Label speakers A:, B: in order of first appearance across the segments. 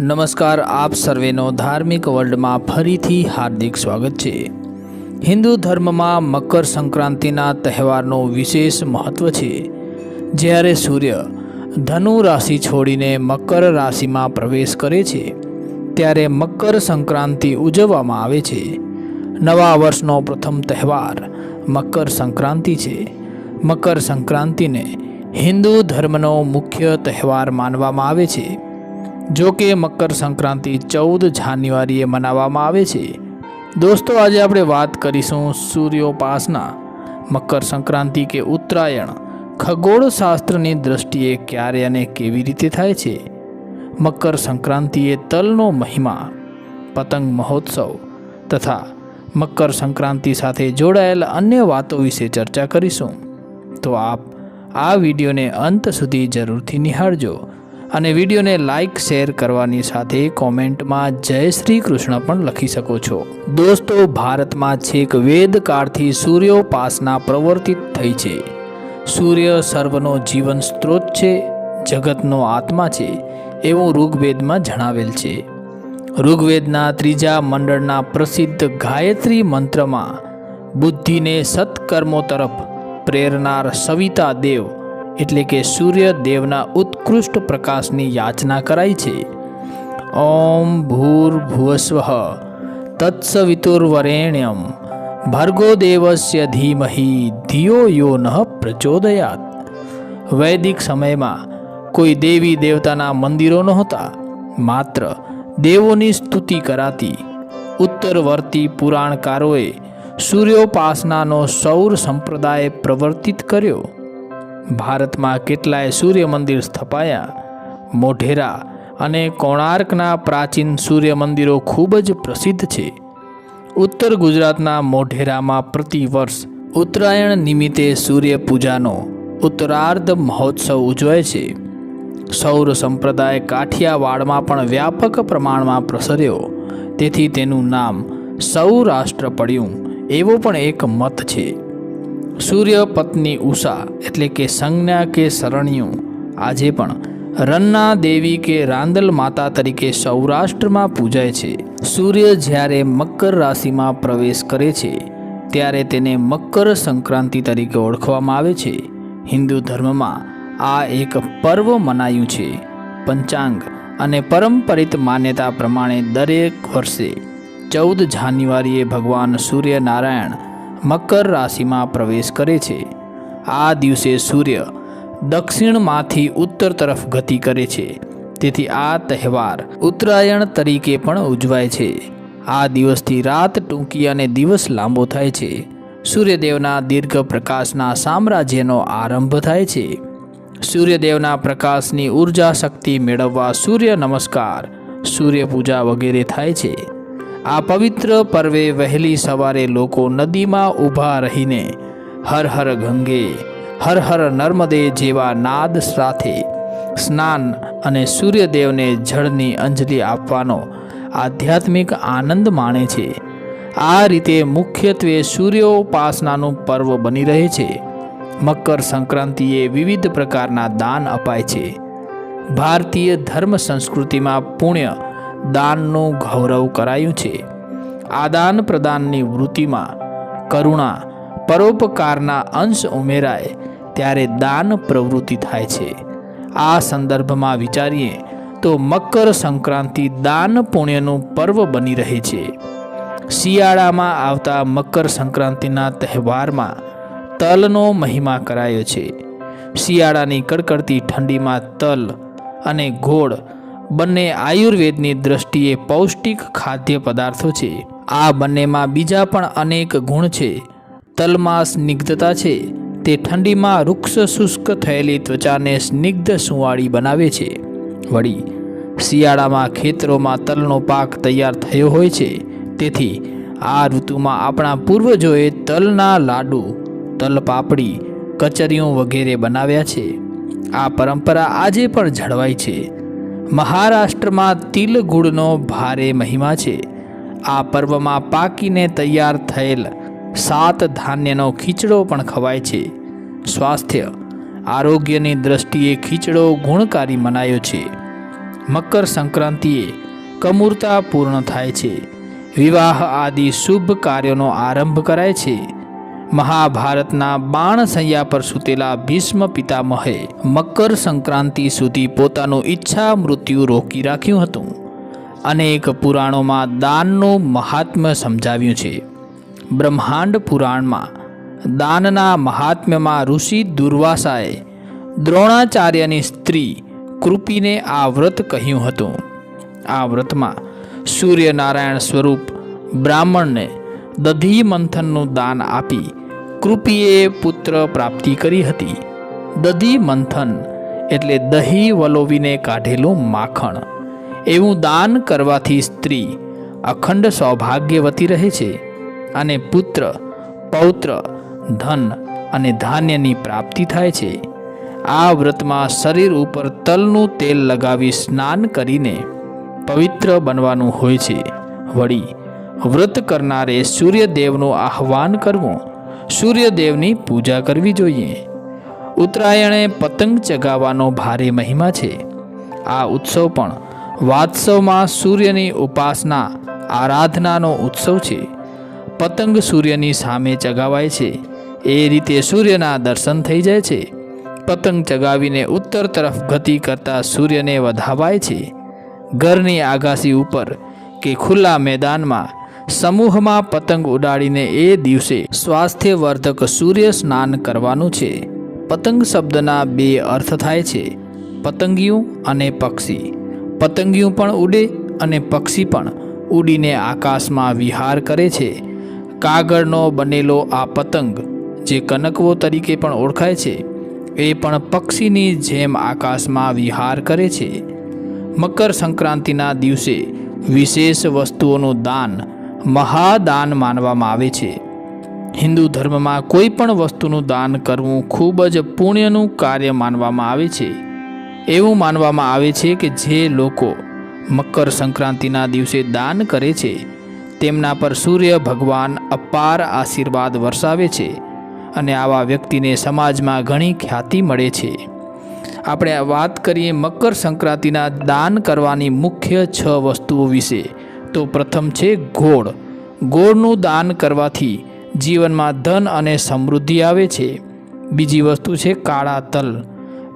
A: નમસ્કાર, આપ સર્વેનો ધાર્મિક વર્લ્ડમાં ફરીથી હાર્દિક સ્વાગત છે. હિન્દુ ધર્મમાં મકર સંક્રાંતિના તહેવારનું વિશેષ મહત્વ છે. જ્યારે સૂર્ય ધનુ રાશિ છોડીને મકર રાશિમાં પ્રવેશ કરે છે, ત્યારે મકર સંક્રાંતિ ઉજવવામાં આવે છે. નવા વર્ષનો પ્રથમ તહેવાર મકર સંક્રાંતિ છે. મકર સંક્રાંતિને હિન્દુ ધર્મનો મુખ્ય તહેવાર માનવામાં આવે છે. જો કે મકર સંક્રાંતિ ચૌદ જાન્યુઆરીએ મનાવવામાં આવે છે. દોસ્તો, આજે આપણે વાત કરીશું સૂર્યોપાસના. મકર સંક્રાંતિ કે ઉત્તરાયણ ખગોળશાસ્ત્રની દ્રષ્ટિએ ક્યારે અને કેવી રીતે થાય છે? મકર સંક્રાંતિએ તલનો મહિમા, પતંગ મહોત્સવ તથા મકર સંક્રાંતિ સાથે જોડાયેલ અન્ય વાતો વિશે ચર્ચા કરીશું. તો આપ આ વિડીયોને અંત સુધી જરૂરથી નિહાળજો. અને વિડીયોને લાઇક શેર કરવાની સાથે કોમેન્ટમાં જય શ્રી કૃષ્ણ પણ લખી શકો છો. દોસ્તો, ભારતમાં છેક વેદકાળથી સૂર્યોપાસના પ્રવર્તિત થઈ છે. સૂર્ય સર્વનો જીવન સ્ત્રોત છે, જગતનો આત્મા છે, એવું ઋગ્વેદમાં જણાવેલ છે. ઋગ્વેદના ત્રીજા મંડળના પ્રસિદ્ધ ગાયત્રી મંત્રમાં બુદ્ધિને સત્કર્મો તરફ પ્રેરનાર સવિતા દેવ એટલે કે સૂર્ય દેવના ઉત્કૃષ્ટ પ્રકાશની યાચના કરાઈ છે. ઓમ ભૂર્ભુવસ્વ તત્સવિતુર્વરેણ્યમ ભર્ગો દેવસ્ય ધીમહી ધિયો યો ન પ્રચોદયાત. વૈદિક સમયમાં કોઈ દેવી દેવતાના મંદિરો નહોતા, માત્ર દેવોની સ્તુતિ કરાતી. ઉત્તરવર્તી પુરાણકારોએ સૂર્યોપાસનાનો સૌર સંપ્રદાય પ્રવર્તિત કર્યો. ભારતમાં કેટલાય સૂર્ય મંદિર સ્થપાયા. મોઢેરા અને કોણાર્કના પ્રાચીન સૂર્ય મંદિરો ખૂબ જ પ્રસિદ્ધ છે. ઉત્તર ગુજરાતના મોઢેરામાં પ્રતિવર્ષ ઉત્તરાયણ નિમિત્તે સૂર્ય પૂજાનો ઉત્તરાર્ધ મહોત્સવ ઉજવાય છે. સૌર સંપ્રદાય કાઠિયાવાડમાં પણ વ્યાપક પ્રમાણમાં પ્રસર્યો. તેથી તેનું નામ સૌરાષ્ટ્ર પડ્યું. એવો પણ એક મત છે. સૂર્ય પત્ની ઉષા એટલે કે સંજ્ઞા કે શરણ્યું. આજે પણ રન્ના દેવી કે રાંદલ માતા તરીકે સૌરાષ્ટ્રમાં પૂજાય છે. સૂર્ય જ્યારે મકર રાશિમાં પ્રવેશ કરે છે, ત્યારે તેને મકર સંક્રાંતિ તરીકે ઓળખવામાં આવે છે. હિન્દુ ધર્મમાં આ એક પર્વ મનાયું છે. પંચાંગ અને પરંપરિત માન્યતા પ્રમાણે દરેક વર્ષે ચૌદ જાન્યુઆરીએ ભગવાન સૂર્યનારાયણ મકર રાશિમાં પ્રવેશ કરે છે. આ દિવસે સૂર્ય દક્ષિણમાંથી ઉત્તર તરફ ગતિ કરે છે. તેથી આ તહેવાર ઉત્તરાયણ તરીકે પણ ઉજવાય છે. આ દિવસથી રાત ટૂંકી અને દિવસ લાંબો થાય છે. સૂર્યદેવના દીર્ઘ પ્રકાશના સામ્રાજ્યનો આરંભ થાય છે. સૂર્યદેવના પ્રકાશની ઊર્જા શક્તિ મેળવવા સૂર્ય નમસ્કાર સૂર્ય પૂજા વગેરે થાય છે. આ પવિત્ર પર્વે વહેલી સવારે લોકો નદીમાં ઊભા રહીને હર હર ગંગે, હર હર નર્મદે જેવા નાદ સાથે સ્નાન અને સૂર્યદેવને જળની અંજલિ આપવાનો આધ્યાત્મિક આનંદ માણે છે. આ રીતે મુખ્યત્વે સૂર્યોપાસનાનું પર્વ બની રહે છે. મકર સંક્રાંતિએ વિવિધ પ્રકારના દાન અપાય છે. ભારતીય ધર્મ સંસ્કૃતિમાં પુણ્ય દાનનું ગૌરવ કરાયું છે. આદાન પ્રદાનની વૃત્તિમાં કરુણા, પરોપકારના અંશ ઉમેરાય ત્યારે દાન પ્રવૃત્તિ થાય છે. આ સંદર્ભમાં વિચારીએ તો મકર સંક્રાંતિ દાન પુણ્યનું પર્વ બની રહે છે. શિયાળામાં આવતા મકર સંક્રાંતિના તહેવારમાં તલનો મહિમા કરાયો છે. શિયાળાની કડકડતી ઠંડીમાં તલ અને ગોળ બંને આયુર્વેદની દ્રષ્ટિએ પૌષ્ટિક ખાદ્ય પદાર્થો છે. આ બંનેમાં બીજા પણ અનેક ગુણ છે. તલમાં સ્નિગ્ધતા છે. તે ઠંડીમાં વૃક્ષ શુષ્ક થયેલી ત્વચાને સ્નિગ્ધ સુંવાળી બનાવે છે. વળી, શિયાળામાં ખેતરોમાં તલનો પાક તૈયાર થયો હોય છે. તેથી, આ ઋતુમાં આપણા પૂર્વજોએ તલના લાડુ, તલ પાપડી કચરિયું વગેરે બનાવ્યા છે. આ પરંપરા આજે પણ જળવાઈ છે. મહારાષ્ટ્રમાં તિલ ગુળનો ભારે મહિમા છે. આ પર્વમાં પાકીને તૈયાર થયેલ સાત ધાન્યનો ખીચડો પણ ખવાય છે. સ્વાસ્થ્ય, આરોગ્યની દ્રષ્ટિએ ખીચડો ગુણકારી મનાયો છે. મકર સંક્રાંતિએ કમૂરતા પૂર્ણ થાય છે. વિવાહ આદિ શુભ કાર્યોનો આરંભ કરાય છે. મહાભારતના બાણ સૈયા પર સૂતેલા ભીષ્મ પિતામહે મકર સંક્રાંતિ સુધી પોતાનું ઈચ્છા મૃત્યુ રોકી રાખ્યું હતું. અનેક પુરાણોમાં દાનનું મહાત્મ્ય સમજાવ્યું છે. બ્રહ્માંડ પુરાણમાં દાનના મહાત્મ્યમાં ઋષિ દુર્વાસાએ દ્રોણાચાર્યની સ્ત્રી કૃપિને આ વ્રત કહ્યું હતું. આ વ્રતમાં સૂર્યનારાયણ સ્વરૂપ બ્રાહ્મણને દધી મંથનનું દાન આપી કૃપિએ પુત્ર પ્રાપ્તિ કરી હતી. દધી મંથન, એટલે દહીં વલોવીને કાઢેલું માખણ. એવું દાન કરવાથી સ્ત્રી અખંડ સૌભાગ્યવતી રહે છે અને પુત્ર, પૌત્ર, ધન અને ધાન્યની પ્રાપ્તિ થાય છે. આ વ્રતમાં શરીર ઉપર તલનું તેલ લગાવી સ્નાન કરીને પવિત્ર બનવાનું હોય છે. વળી વ્રત કરનારે સૂર્યદેવનું આહ્વાન કરવું સૂર્યદેવની પૂજા કરવી જોઈએ. ઉત્તરાયણે પતંગ ચગાવવાનો ભારે મહિમા છે. આ ઉત્સવ પણ વાત્સવમાં સૂર્યની ઉપાસના, આરાધનાનો ઉત્સવ છે. પતંગ સૂર્યની સામે ચગાવાય છે. એ રીતે સૂર્યના દર્શન થઈ જાય છે. પતંગ ચગાવીને ઉત્તર તરફ ગતિ કરતા સૂર્યને વધાવાય છે. ઘરની આગાસી ઉપર કે ખુલ્લા મેદાનમાં સમૂહમાં પતંગ ઉડાડીને એ દિવસે સ્વાસ્થ્યવર્ધક સૂર્ય સ્નાન કરવાનું છે. પતંગ શબ્દના બે અર્થ થાય છે. પતંગિયું અને પક્ષી. પતંગિયું પણ ઉડે અને પક્ષી પણ ઉડીને આકાશમાં વિહાર કરે છે. કાગળનો બનેલો આ પતંગ, જે કનકવો તરીકે પણ ઓળખાય છે, એ પણ પક્ષીની જેમ આકાશમાં વિહાર કરે છે. મકર સંક્રાંતિના દિવસે વિશેષ વસ્તુઓનું દાન મહાદાન માનવામાં આવે છે. હિન્દુ ધર્મમાં કોઈ પણ વસ્તુનું દાન કરવું ખૂબ જ પુણ્યનું કાર્ય માનવામાં આવે છે. એવું માનવામાં આવે છે કે જે લોકો મકર સંક્રાંતિના દિવસે દાન કરે છે, તેમના પર સૂર્ય ભગવાન અપાર આશીર્વાદ વરસાવે છે અને આવા વ્યક્તિને સમાજમાં ઘણી ખ્યાતિ મળે છે. આપણે વાત કરીએ મકર સંક્રાંતિના દાન કરવાની મુખ્ય છ વસ્તુઓ વિશે. તો પ્રથમ છે ગોળ. ગોળનું દાન કરવાથી જીવનમાં ધન અને સમૃદ્ધિ આવે છે. બીજી વસ્તુ છે કાળા તલ.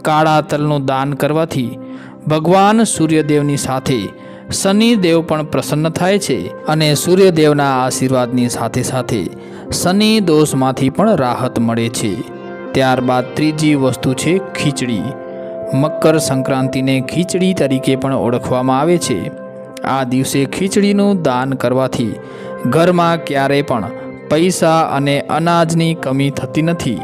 A: કાળા તલનું દાન કરવાથી ભગવાન સૂર્યદેવની સાથે શનિદેવ પણ પ્રસન્ન થાય છે અને સૂર્યદેવના આશીર્વાદની સાથે સાથે શનિ દોષમાંથી પણ રાહત મળે છે. ત્યારબાદ ત્રીજી વસ્તુ છે ખીચડી. મકર સંક્રાંતિને ખીચડી તરીકે પણ ઓળખવામાં આવે છે. આ દિવસે ખીચડીનું દાન કરવાથી ઘરમાં ક્યારેય પણ પૈસા અને અનાજની કમી થતી નથી.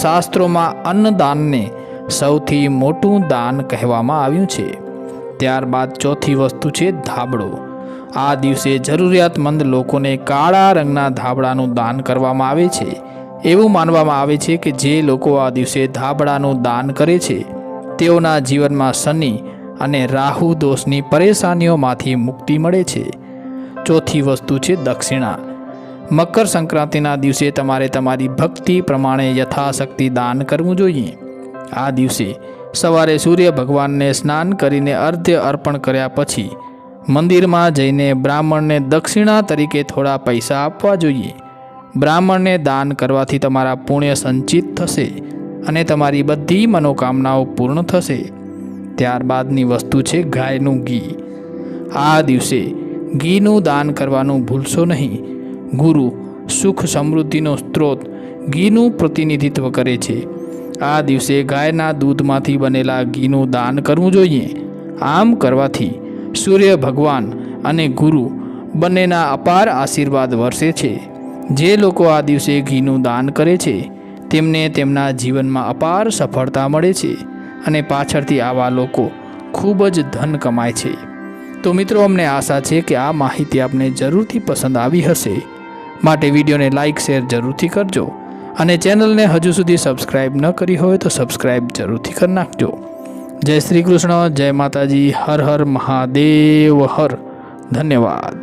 A: શાસ્ત્રોમાં અન્નદાનને સૌથી મોટું દાન કહેવામાં આવ્યું છે. ત્યારબાદ ચોથી વસ્તુ છે ધાબળો. આ દિવસે જરૂરિયાતમંદ લોકોને કાળા રંગના ધાબળાનું દાન કરવામાં આવે છે. એવું માનવામાં આવે છે કે જે લોકો આ દિવસે ધાબળાનું દાન કરે છે, તેઓના જીવનમાં શનિ અને રાહુ દોષની પરેશાનીઓમાંથી મુક્તિ મળે છે. ચોથી વસ્તુ છે દક્ષિણા. મકર સંક્રાંતિના દિવસે તમારે તમારી ભક્તિ પ્રમાણે યથાશક્તિ દાન કરવું જોઈએ. આ દિવસે સવારે સૂર્ય ભગવાનને સ્નાન કરીને અર્ધ્ય અર્પણ કર્યા પછી મંદિરમાં જઈને બ્રાહ્મણને દક્ષિણા તરીકે થોડા પૈસા આપવા જોઈએ. બ્રાહ્મણને દાન કરવાથી તમારા પુણ્ય સંચિત થશે અને તમારી બધી મનોકામનાઓ પૂર્ણ થશે. ત્યારબાદની વસ્તુ છે ગાયનું ઘી. આ દિવસે ઘીનું દાન કરવાનું ભૂલશો નહીં. ગુરુ સુખ સમૃદ્ધિનો સ્ત્રોત ઘીનું પ્રતિનિધિત્વ કરે છે. આ દિવસે ગાયના દૂધમાંથી બનેલા ઘીનું દાન કરવું જોઈએ. આમ કરવાથી સૂર્ય ભગવાન અને ગુરુ બંનેના અપાર આશીર્વાદ વરસે છે. જે લોકો આ દિવસે ઘીનું દાન કરે છે, તેમને તેમના જીવનમાં અપાર સફળતા મળે છે. અને પાછળથી આવા લોકો ખૂબ જ ધન કમાય છે. તો મિત્રો, અમને આશા છે કે આ માહિતી આપને જરૂરથી પસંદ આવી હશે. માટે વિડીયોને લાઇક, શેર જરૂરથી કરજો અને ચેનલને હજુ સુધી સબસ્ક્રાઈબ ન કરી હોય તો સબસ્ક્રાઈબ જરૂરથી કરી નાખજો. જય શ્રી કૃષ્ણ, જય માતાજી, હર હર મહાદેવ, હર. ધન્યવાદ.